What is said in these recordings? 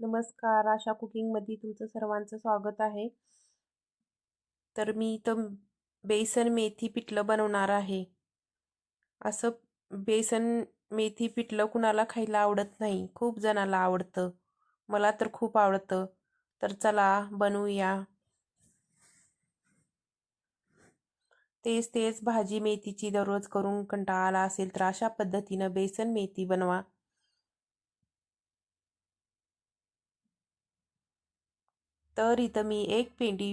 नमस्कार आशा कुकिंगमध्ये तुमचं सर्वांचं स्वागत आहे. तर मी इथं बेसन मेथी पिठलं बनवणार आहे. असं बेसन मेथी पिठलं कुणाला खायला आवडत नाही खूप जणाला आवडतं. मला तर खूप आवडतं. तर चला बनवूया. तेच तेच भाजी मेथीची दररोज करून कंटाळा आला असेल तर अशा पद्धतीनं बेसन मेथी बनवा. तर इथं मी एक पेंडी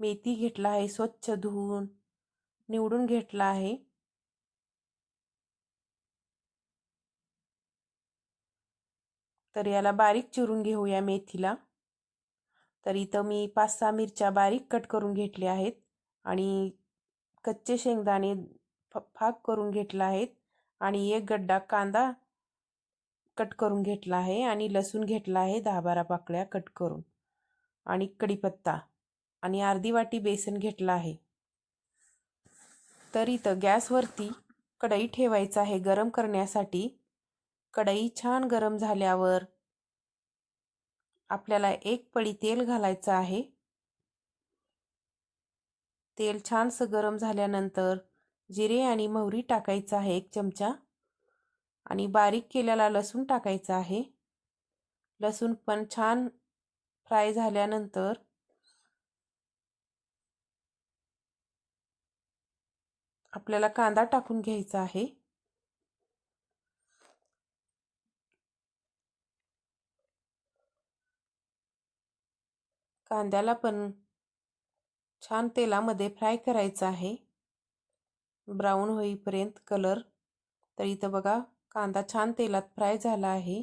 मेथी घेतला आहे स्वच्छ धुवून निवडून घेतला आहे. तर याला बारीक चिरून घेऊया मेथीला. तर इथं मी पाच सहा मिरच्या बारीक कट करून घेतल्या आहेत आणि कच्चे शेंगदाणे फाक करून घेतला आहेत आणि एक गड्डा कांदा कट करून घेतला आहे आणि लसूण घेतला आहे दहा बारा पाकळ्या कट करून. आणि कढीपत्ता आणि अर्धी वाटी बेसन घेतलं आहे. तर इथं गॅसवरती कढई ठेवायचं आहे गरम करण्यासाठी. कढई छान गरम झाल्यावर आपल्याला एक पळी तेल घालायचं आहे. तेल छानसं गरम झाल्यानंतर जिरे आणि मोहरी टाकायचं आहे एक चमचा आणि बारीक केलेला लसूण टाकायचा आहे. लसूण पण छान फ्राय झाल्यानंतर आपल्याला कांदा टाकून घ्यायचा आहे. कांद्याला पण छान तेलामध्ये फ्राय करायचं आहे. ब्राऊन होईपर्यंत कलर. तर इथं बघा कांदा छान तेलात फ्राय झाला आहे.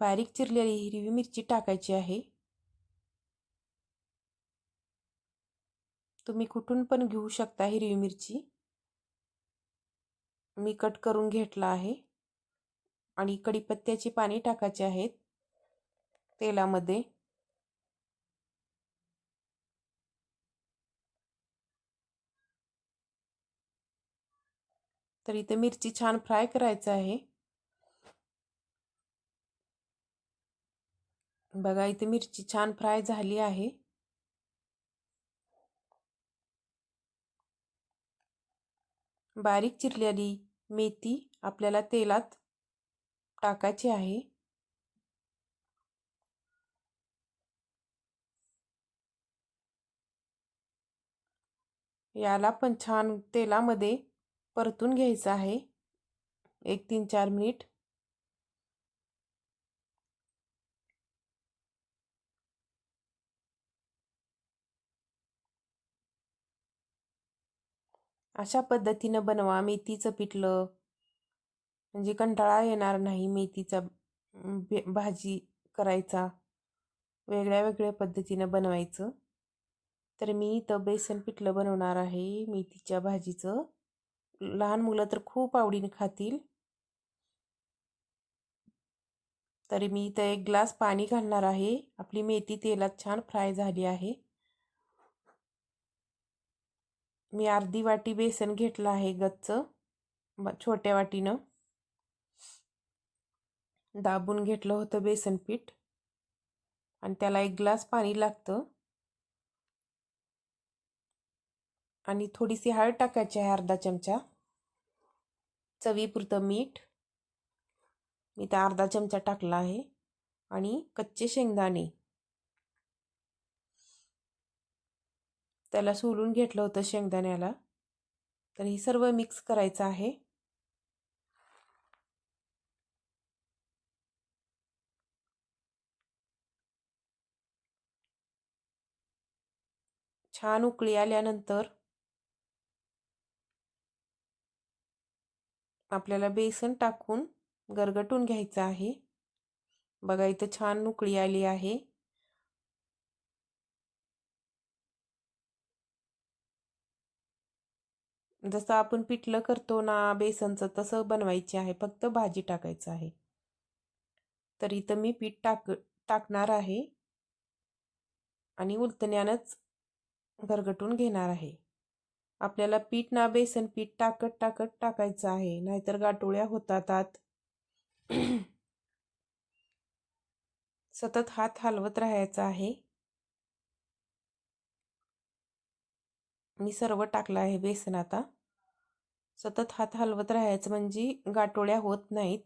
बारीक चिरलेली हिरवी मिरची टाकायची आहे. तुम्ही कुठून पण घेऊ शकता हिरवी मिरची. मी कट करून घेतला आहे. आणि कढीपत्त्याची पाने टाकायचे आहेत. तेलामध्ये. तर इथे मिरची छान फ्राय करायचं आहे. बघा इथे मिरची छान फ्राय झाली आहे. बारीक चिरलेली मेथी आपल्याला तेलात टाकायची आहे. याला पण छान तेलामध्ये परतून घ्यायचं आहे. एक तीन चार मिनिट. अशा पद्धतीनं बनवा मेथीचं पिठलं. म्हणजे कंटाळा येणार नाही मेथीचा भाजी करायचा. वेगळ्या वेगळ्या पद्धतीनं बनवायचं. तर मी इथं बेसन पिठलं बनवणार आहे मेथीच्या भाजीचं. लहान मुलं तर खूप आवडीने खातील. तरी मी इथं एक ग्लास पाणी घालणार आहे. आपली मेथी तेलात छान फ्राय झाली आहे. मी अर्धी वाटी बेसन घेतलं आहे गच्च. छोट्या वाटीनं. दाबून घेतलं होतं बेसन पीठ. आणि त्याला एक ग्लास पाणी लागतं. आणि थोडीशी हळद टाकायची आहे अर्धा चमचा. चवीपुरतं मीठ. मी त्या अर्धा चमचा टाकला आहे. आणि कच्चे शेंगदाणे. त्याला सोलून घेतलं होतं शेंगदाण्याला. तर हे सर्व मिक्स करायचं आहे. छान उकळी आल्यानंतर आपल्याला बेसन टाकून गरगटून घ्यायचं आहे. बघा इथं छान उकळी आली आहे. जसं आपण पिठलं करतो ना बेसनचं तसं बनवायची आहे फक्त भाजी टाकायचं आहे. तर इथं मी पीठ टाक टाकणार आहे. आणि उलतण्यानंच गरगटून घेणार आहे. आपल्याला पीठ ना बेसन पीठ टाकत टाकत टाकायचं आहे. नाहीतर गाठोळ्या होतात आत. सतत हात हलवत राहायचा आहे. मी सर्व टाकलं आहे बेसन आता. सतत हात हलवत राहायचं म्हणजे गाठोळ्या होत नाहीत.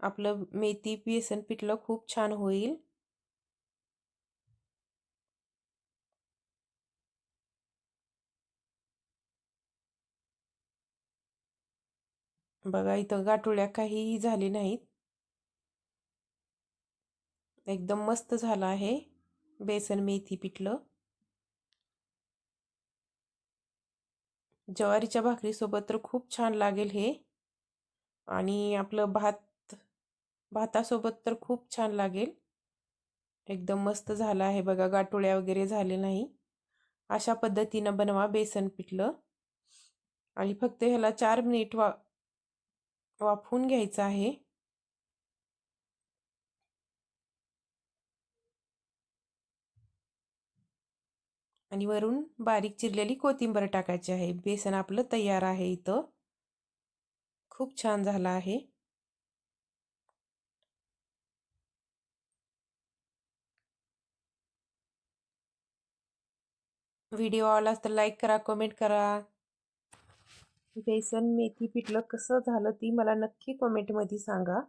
आपलं मेथी बेसन पिठलं खूप छान होईल. बघा इथं गाठोळ्या काहीही झाली नाहीत. एकदम मस्त झालं आहे बेसन मेथी पिठलं. ज्वारीच्या भाकरीसोबत तर खूप छान लागेल हे. आणि आपलं भात भातासोबत तर खूप छान लागेल. एकदम मस्त झालं आहे बघा गाठोळ्या वगैरे झाले नाही. अशा पद्धतीनं बनवा बेसन पिठलं. आणि फक्त ह्याला चार मिनिट वा वाफवून घ्यायचं आहे. आणि वरून बारीक चिरलेली कोथिंबर टाकायची आहे. बेसन आपलं तयार आहे इथं. खूप छान झालं आहे. व्हिडिओ आला तर लाईक करा कमेंट करा. बेसन मेथी पिठलं कसं झालं ती मला नक्की कमेंटमध्ये सांगा.